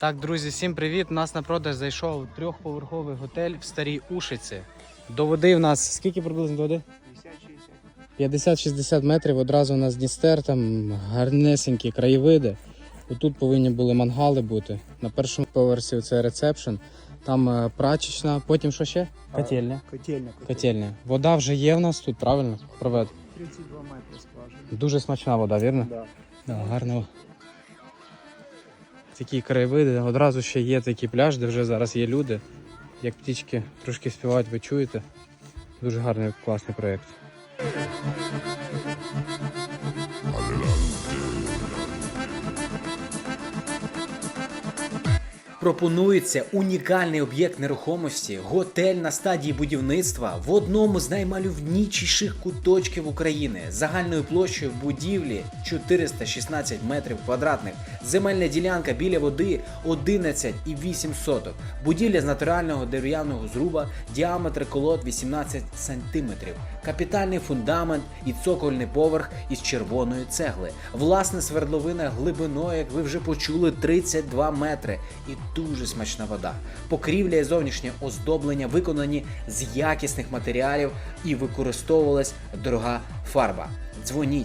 Так, друзі, всім привіт. У нас на продаж зайшов трьохповерховий готель в Старій Ушиці. До води в нас скільки приблизно до води? 50-60 метрів. Одразу у нас Дністер, там гарнесенькі краєвиди. Отут повинні були мангали бути. На першому поверсі це рецепшн, там е, прачечна, потім що ще? Котельня. Котельня. Котельня. Вода вже є в нас тут, правильно? Провед. 32 метри скважина. Дуже смачна вода, вірно? Да. Да, гарно. Такі краєвиди. Одразу ще є такий пляж, де вже зараз є люди. Як птічки трошки співають, ви чуєте. Дуже гарний, класний проєкт. Пропонується унікальний об'єкт нерухомості, готель на стадії будівництва в одному з наймальовнічіших куточків України. Загальною площею будівлі 416 метрів квадратних, земельна ділянка біля води 11,8 соток, будівля з натурального дерев'яного зруба, діаметр колод 18 сантиметрів, капітальний фундамент і цокольний поверх із червоної цегли. Власне свердловина глибиною, як ви вже почули, 32 метри. І дуже смачна вода. Покрівля і зовнішнє оздоблення виконані з якісних матеріалів і використовувалась дорога фарба. Дзвоніть